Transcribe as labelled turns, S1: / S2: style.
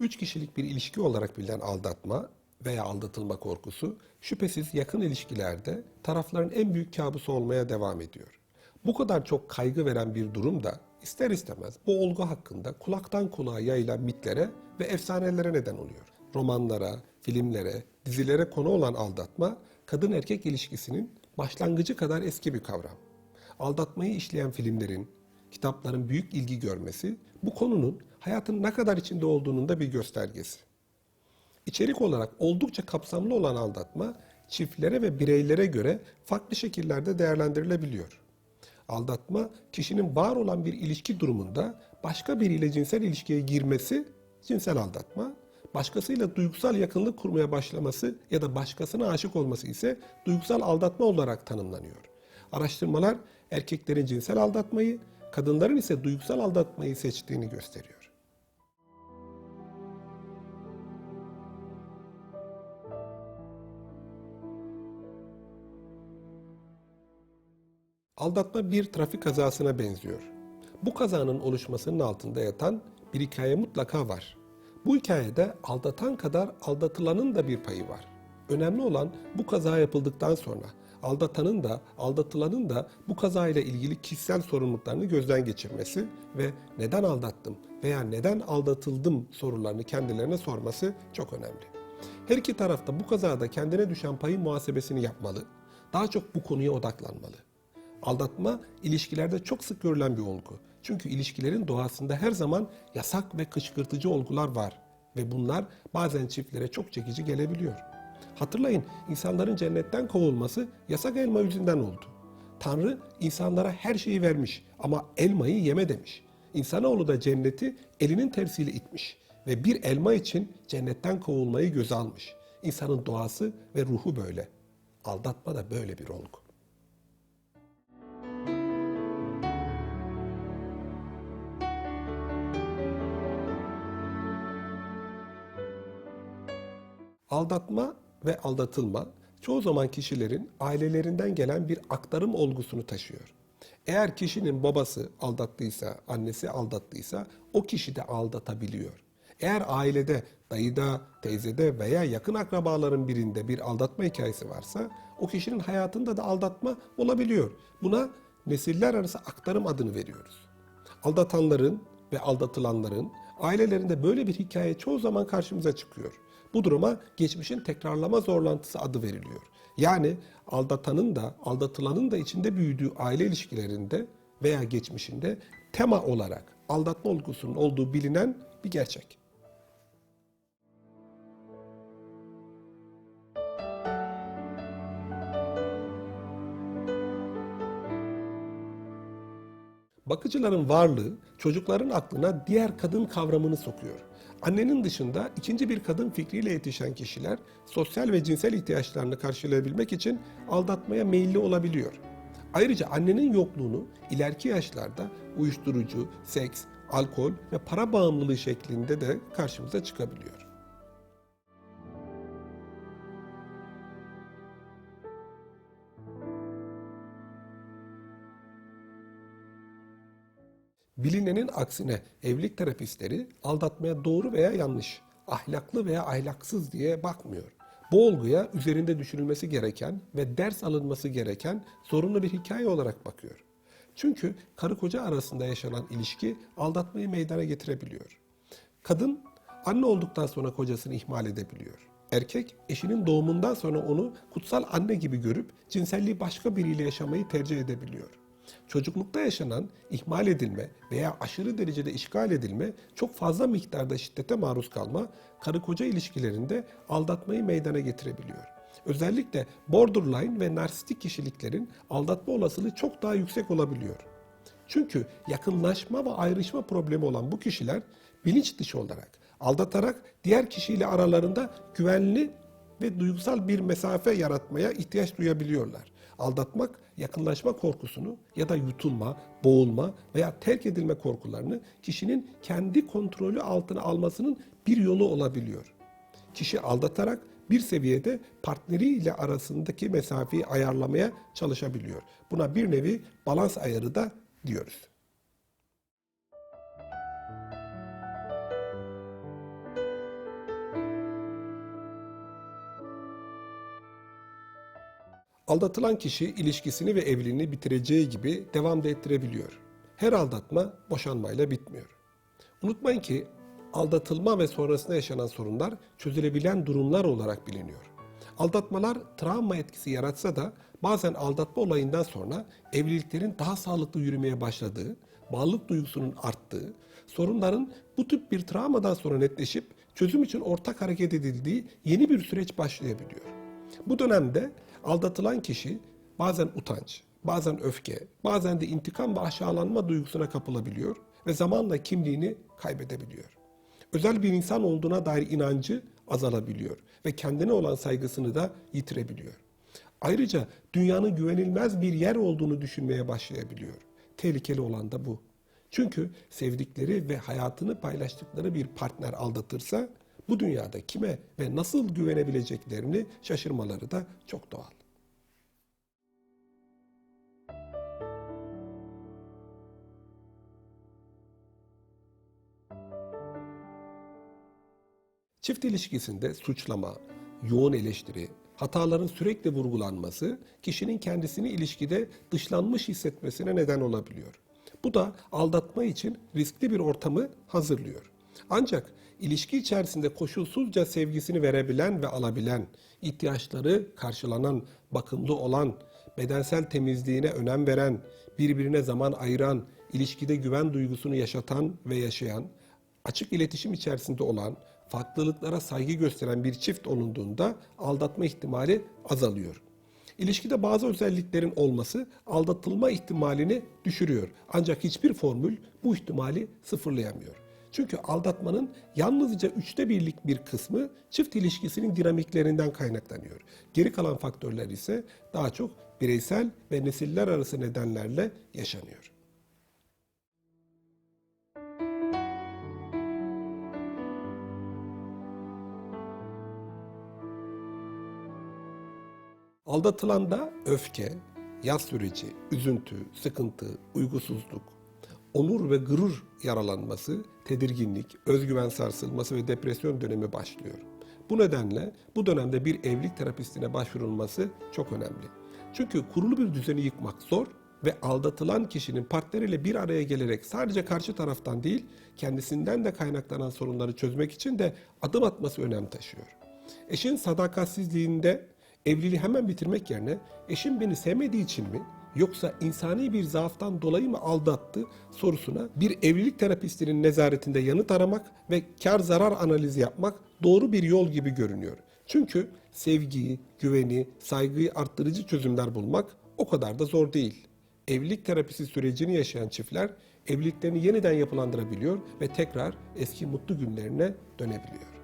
S1: Üç kişilik bir ilişki olarak bilinen aldatma veya aldatılma korkusu şüphesiz yakın ilişkilerde tarafların en büyük kabusu olmaya devam ediyor. Bu kadar çok kaygı veren bir durum da ister istemez bu olgu hakkında kulaktan kulağa yayılan mitlere ve efsanelere neden oluyor. Romanlara, filmlere, dizilere konu olan aldatma kadın erkek ilişkisinin başlangıcı kadar eski bir kavram. Aldatmayı işleyen filmlerin, kitapların büyük ilgi görmesi bu konunun hayatın ne kadar içinde olduğunun da bir göstergesi. İçerik olarak oldukça kapsamlı olan aldatma çiftlere ve bireylere göre farklı şekillerde değerlendirilebiliyor. Aldatma kişinin var olan bir ilişki durumunda başka biriyle cinsel ilişkiye girmesi cinsel aldatma, başkasıyla duygusal yakınlık kurmaya başlaması ya da başkasına aşık olması ise duygusal aldatma olarak tanımlanıyor. Araştırmalar erkeklerin cinsel aldatmayı, kadınların ise duygusal aldatmayı seçtiğini gösteriyor. Aldatma bir trafik kazasına benziyor. Bu kazanın oluşmasının altında yatan bir hikaye mutlaka var. Bu hikayede aldatan kadar aldatılanın da bir payı var. Önemli olan bu kaza yapıldıktan sonra aldatanın da aldatılanın da bu kazayla ilgili kişisel sorumluluklarını gözden geçirmesi ve neden aldattım veya neden aldatıldım sorularını kendilerine sorması çok önemli. Her iki tarafta bu kazada kendine düşen payın muhasebesini yapmalı. Daha çok bu konuya odaklanmalı. Aldatma ilişkilerde çok sık görülen bir olgu. Çünkü ilişkilerin doğasında her zaman yasak ve kışkırtıcı olgular var ve bunlar bazen çiftlere çok çekici gelebiliyor. Hatırlayın insanların cennetten kovulması yasak elma yüzünden oldu. Tanrı insanlara her şeyi vermiş ama elmayı yeme demiş. İnsanoğlu da cenneti elinin tersiyle itmiş ve bir elma için cennetten kovulmayı göze almış. İnsanın doğası ve ruhu böyle. Aldatma da böyle bir olgu. Aldatma ve aldatılma çoğu zaman kişilerin ailelerinden gelen bir aktarım olgusunu taşıyor. Eğer kişinin babası aldattıysa, annesi aldattıysa o kişi de aldatabiliyor. Eğer ailede, dayıda, teyzede veya yakın akrabaların birinde bir aldatma hikayesi varsa o kişinin hayatında da aldatma olabiliyor. Buna nesiller arası aktarım adını veriyoruz. Aldatanların ve aldatılanların ailelerinde böyle bir hikaye çoğu zaman karşımıza çıkıyor. Bu duruma geçmişin tekrarlama zorlantısı adı veriliyor. Yani aldatanın da aldatılanın da içinde büyüdüğü aile ilişkilerinde veya geçmişinde tema olarak aldatma olgusunun olduğu bilinen bir gerçek. Bakıcıların varlığı çocukların aklına diğer kadın kavramını sokuyor. Annenin dışında ikinci bir kadın fikriyle yetişen kişiler sosyal ve cinsel ihtiyaçlarını karşılayabilmek için aldatmaya meyilli olabiliyor. Ayrıca annenin yokluğunu ileriki yaşlarda uyuşturucu, seks, alkol ve para bağımlılığı şeklinde de karşımıza çıkabiliyor. Bilinenin aksine evlilik terapistleri aldatmaya doğru veya yanlış, ahlaklı veya ahlaksız diye bakmıyor. Bu olguya üzerinde düşünülmesi gereken ve ders alınması gereken zorunlu bir hikaye olarak bakıyor. Çünkü karı koca arasında yaşanan ilişki aldatmayı meydana getirebiliyor. Kadın anne olduktan sonra kocasını ihmal edebiliyor. Erkek eşinin doğumundan sonra onu kutsal anne gibi görüp cinselliği başka biriyle yaşamayı tercih edebiliyor. Çocuklukta yaşanan ihmal edilme veya aşırı derecede işgal edilme, çok fazla miktarda şiddete maruz kalma, karı koca ilişkilerinde aldatmayı meydana getirebiliyor. Özellikle borderline ve narsistik kişiliklerin aldatma olasılığı çok daha yüksek olabiliyor. Çünkü yakınlaşma ve ayrışma problemi olan bu kişiler bilinç dışı olarak, aldatarak diğer kişiyle aralarında güvenli ve duygusal bir mesafe yaratmaya ihtiyaç duyabiliyorlar. Aldatmak, yakınlaşma korkusunu ya da yutulma, boğulma veya terk edilme korkularını kişinin kendi kontrolü altına almasının bir yolu olabiliyor. Kişi aldatarak bir seviyede partneriyle arasındaki mesafeyi ayarlamaya çalışabiliyor. Buna bir nevi balans ayarı da diyoruz. Aldatılan kişi ilişkisini ve evliliğini bitireceği gibi devam da ettirebiliyor. Her aldatma boşanmayla bitmiyor. Unutmayın ki aldatılma ve sonrasında yaşanan sorunlar çözülebilen durumlar olarak biliniyor. Aldatmalar travma etkisi yaratsa da bazen aldatma olayından sonra evliliklerin daha sağlıklı yürümeye başladığı, bağlılık duygusunun arttığı, sorunların bu tip bir travmadan sonra netleşip çözüm için ortak hareket edildiği yeni bir süreç başlayabiliyor. Bu dönemde aldatılan kişi bazen utanç, bazen öfke, bazen de intikam ve aşağılanma duygusuna kapılabiliyor ve zamanla kimliğini kaybedebiliyor. Özel bir insan olduğuna dair inancı azalabiliyor ve kendine olan saygısını da yitirebiliyor. Ayrıca dünyanın güvenilmez bir yer olduğunu düşünmeye başlayabiliyor. Tehlikeli olan da bu. Çünkü sevdikleri ve hayatını paylaştıkları bir partner aldatırsa bu dünyada kime ve nasıl güvenebileceklerini şaşırmaları da çok doğal. Çift ilişkisinde suçlama, yoğun eleştiri, hataların sürekli vurgulanması kişinin kendisini ilişkide dışlanmış hissetmesine neden olabiliyor. Bu da aldatma için riskli bir ortamı hazırlıyor. Ancak ilişki içerisinde koşulsuzca sevgisini verebilen ve alabilen, ihtiyaçları karşılanan, bakımlı olan, bedensel temizliğine önem veren, birbirine zaman ayıran, ilişkide güven duygusunu yaşatan ve yaşayan, açık iletişim içerisinde olan, farklılıklara saygı gösteren bir çift olunduğunda aldatma ihtimali azalıyor. İlişkide bazı özelliklerin olması aldatılma ihtimalini düşürüyor. Ancak hiçbir formül bu ihtimali sıfırlayamıyor. Çünkü aldatmanın yalnızca üçte birlik bir kısmı çift ilişkisinin dinamiklerinden kaynaklanıyor. Geri kalan faktörler ise daha çok bireysel ve nesiller arası nedenlerle yaşanıyor. Aldatılanda öfke, yaz süreci, üzüntü, sıkıntı, uygusuzluk, onur ve gurur yaralanması, tedirginlik, özgüven sarsılması ve depresyon dönemi başlıyor. Bu nedenle bu dönemde bir evlilik terapistine başvurulması çok önemli. Çünkü kurulu bir düzeni yıkmak zor ve aldatılan kişinin partneriyle bir araya gelerek sadece karşı taraftan değil, kendisinden de kaynaklanan sorunları çözmek için de adım atması önem taşıyor. Eşin sadakatsizliğinde evliliği hemen bitirmek yerine eşim beni sevmediği için mi yoksa insani bir zaaftan dolayı mı aldattı sorusuna bir evlilik terapistinin nezaretinde yanıt aramak ve kar zarar analizi yapmak doğru bir yol gibi görünüyor. Çünkü sevgiyi, güveni, saygıyı arttırıcı çözümler bulmak o kadar da zor değil. Evlilik terapisi sürecini yaşayan çiftler evliliklerini yeniden yapılandırabiliyor ve tekrar eski mutlu günlerine dönebiliyor.